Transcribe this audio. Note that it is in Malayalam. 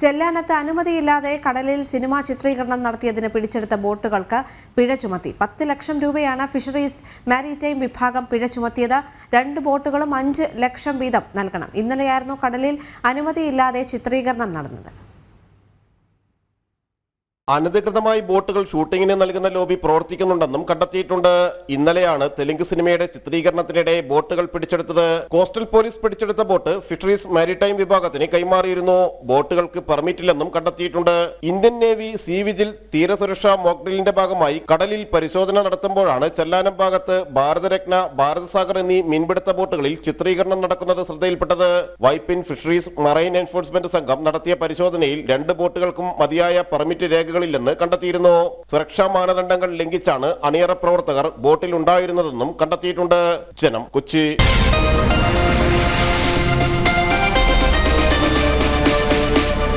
ചെല്ലാനത്ത് അനുമതിയില്ലാതെ കടലിൽ സിനിമാ ചിത്രീകരണം നടത്തിയതിന് പിടിച്ചെടുത്ത ബോട്ടുകൾക്ക് പിഴ ചുമത്തി. പത്ത് ലക്ഷം രൂപയാണ് ഫിഷറീസ് മാരിടൈം വിഭാഗം പിഴ ചുമത്തിയത്. രണ്ട് ബോട്ടുകളും അഞ്ച് ലക്ഷം വീതം നൽകണം. ഇന്നലെയായിരുന്നു കടലിൽ അനുമതിയില്ലാതെ ചിത്രീകരണം നടന്നത്. അനധികൃതമായി ബോട്ടുകൾ ഷൂട്ടിങ്ങിന് നൽകുന്ന ലോബി പ്രവർത്തിക്കുന്നുണ്ടെന്നും കണ്ടെത്തിയിട്ടുണ്ട്. ഇന്നലെയാണ് തെലുങ്ക് സിനിമയുടെ ചിത്രീകരണത്തിനിടെ ബോട്ടുകൾ പിടിച്ചെടുത്തത്. കോസ്റ്റൽ പോലീസ് പിടിച്ചെടുത്ത ബോട്ട് ഫിഷറീസ് മാരിടൈം വിഭാഗത്തിന് കൈമാറിയിരുന്നു. ബോട്ടുകൾക്ക് പെർമിറ്റില്ലെന്നും കണ്ടെത്തിയിട്ടുണ്ട്. ഇന്ത്യൻ നേവി സീ വിജിൽ തീരസുരക്ഷാ മോക്ഡ്രിലിന്റെ ഭാഗമായി കടലിൽ പരിശോധന നടത്തുമ്പോഴാണ് ചെല്ലാനം ഭാഗത്ത് ഭാരതരത്ന ഭാരതസാഗർ എന്നീ മീൻപിടുത്ത ബോട്ടുകളിൽ ചിത്രീകരണം നടക്കുന്നത് ശ്രദ്ധയിൽപ്പെട്ടത്. വൈപ്പിൻ ഫിഷറീസ് മറൈൻ എൻഫോഴ്സ്മെന്റ് സംഘം നടത്തിയ പരിശോധനയിൽ രണ്ട് ബോട്ടുകൾക്കും മതിയായ പെർമിറ്റ് രേഖകളില്ലെന്ന് കണ്ടെത്തിയിരുന്നു. സുരക്ഷാ മാനദണ്ഡങ്ങൾ ലംഘിച്ചാണ് അണിയറ പ്രവർത്തകർ ബോട്ടിൽ ഉണ്ടായിരുന്നതെന്നും കണ്ടെത്തിയിട്ടുണ്ട്. ജനം കൊച്ചി.